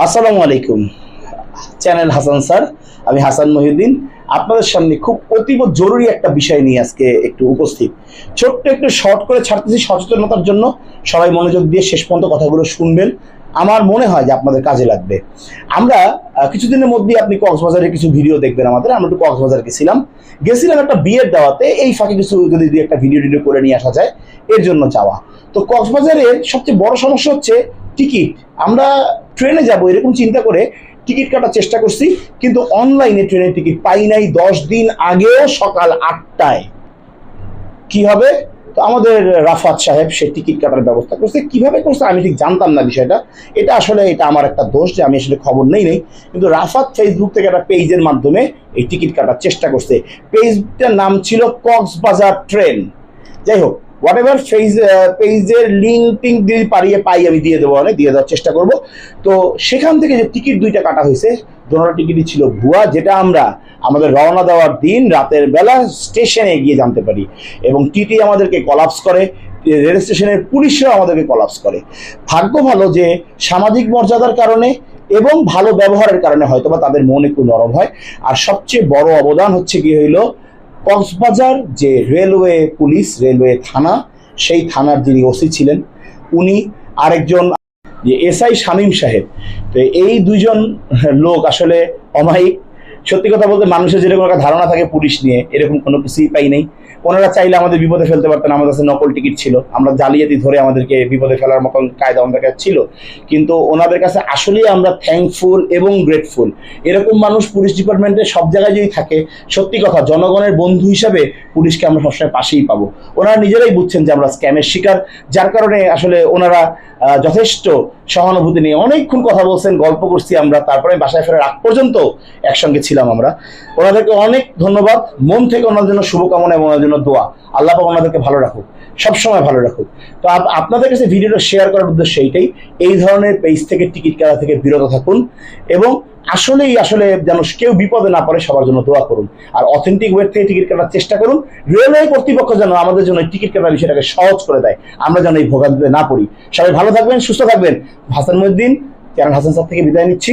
আসসালামু আলাইকুম। Channel Hasan sir, আমি হাসান মহিউদ্দিন। আপনাদের সামনে খুব অতীব জরুরি একটা বিষয় নিয়ে আজকে একটু উপস্থিত। ছোট্ট একটু শর্ট করে ছাড়তেছি সচেতনতার জন্য। সবাই মনোযোগ দিয়ে শেষ পর্যন্ত কথাগুলো শুনবেন। আমার মনে হয় যে আপনাদের কাজে লাগবে। আমরা কিছুদিনের মধ্যেই আপনি কক্সবাজারের কিছু ভিডিও দেখবেন আমাদের। আমরা একটু কক্সবাজার গেছিলাম গেছিলাম একটা বিয়ের দাওয়াতে। এই ফাঁকে কিছু যদি একটা ভিডিও টিডিও করে নিয়ে আসা যায়, এর জন্য যাওয়া। তো কক্সবাজারের সবচেয়ে বড় সমস্যা হচ্ছে টিকিট। আমরা ট্রেনে যাব, এরকম চিন্তা করে টিকিট কাটার চেষ্টা করছি, কিন্তু অনলাইনে ট্রেনের টিকিট পাই নাই দশ দিন আগেও সকাল আটটায়। কি হবে? তো আমাদের রাফাত সাহেব সে টিকিট কাটার ব্যবস্থা করছে। কীভাবে করছে আমি ঠিক জানতাম না বিষয়টা। এটা আসলে, এটা আমার একটা দোষ যে আমি আসলে খবর নেই নেই। কিন্তু রাফাত ফেসবুক থেকে একটা পেজের মাধ্যমে এই টিকিট কাটার চেষ্টা করছে। পেজটার নাম ছিল কক্সবাজার ট্রেন। যাই হোক হোয়াট এভার পেজ পেজের লিঙ্ক টিঙ্ক যদি পারিয়ে পাই, আমি দিয়ে দেবো অনেক, দিয়ে দেওয়ার চেষ্টা করব। তো সেখান থেকে যে টিকিট দুইটা কাটা হয়েছে দোনোটা টিকিটই ছিল ভুয়া, যেটা আমরা আমাদের রওনা দেওয়ার দিন রাতের বেলা স্টেশনে গিয়ে জানতে পারি। এবং টিটি আমাদেরকে কলাপস করে, রেল স্টেশনের পুলিশরাও আমাদেরকে কলাপস করে। ভাগ্য ভালো যে সামাজিক মর্যাদার কারণে এবং ভালো ব্যবহারের কারণে হয়তোবা তাদের মন একটু নরম হয়। আর সবচেয়ে বড় অবদান হচ্ছে কি হইল কক্সবাজার যে রেলওয়ে পুলিশ, রেলওয়ে থানা, সেই থানার যিনি ওসি ছিলেন, উনি আরেকজন যে এসআই শামীম সাহেব। তো এই দুজন লোক আসলে অমায়িক সত্যি কথা বলতে মানুষের যেরকম একটা ধারণা থাকে পুলিশ নিয়ে, এরকম কোনো কিছুই পাই নাই। ওনারা চাইলে আমাদের বিপদে ফেলতে পারতেন, আমাদের কাছে নকল টিকিট ছিল। আমরা জালিয়াতি ধরে আমাদেরকে বিপদে ফেলার মতন কায়দা আমাদের কাছে ছিল। কিন্তু ওনাদের কাছে আসলেই আমরা থ্যাঙ্কফুল এবং গ্রেটফুল এরকম মানুষ পুলিশ ডিপার্টমেন্টে সব জায়গায় যদি থাকে, সত্যি কথা জনগণের বন্ধু হিসাবে পুলিশকে আমরা সবসময় পাশেই পাবো। ওনারা নিজেরাই বুঝছেন যে আমরা স্ক্যামের শিকার, যার কারণে আসলে ওনারা যথেষ্ট সহানুভূতি নিয়ে অনেকক্ষণ কথা বলছেন, গল্প করছি আমরা, তারপরে বাসায় ফেরার আগ পর্যন্ত একসঙ্গে ছিলাম আমরা। ওনাদেরকে অনেক ধন্যবাদ। মন থেকে ওনার জন্য শুভকামনা এবং ওনার জন্য দোয়া। আল্লাহ পাক ওনাদেরকে ভালো রাখুক। সবসময় ভালো রাখুক। তো আপনাদের কাছে ভিডিওটা শেয়ার করার উদ্দেশ্য এইটাই। এই ধরনের পেজ থেকে টিকিট কাটা থেকে বিরত থাকুন এবং আসলেই, আসলে যেন কেউ বিপদে না পড়ে, সবার জন্য দোয়া করুন। আর অথেন্টিক ওয়েব থেকে টিকিট কাটার চেষ্টা করুন। রেলওয়ে কর্তৃপক্ষ যেন আমাদের জন্য টিকিট কাটার বিষয়টাকে সহজ করে দেয়। আমরা যেন এই ভোগান্তিতে না পড়ি। সবাই ভালো থাকবেন, সুস্থ থাকবেন। হাসান মহিউদ্দিন চ্যানেল হাসান স্যার থেকে বিদায় নিচ্ছি।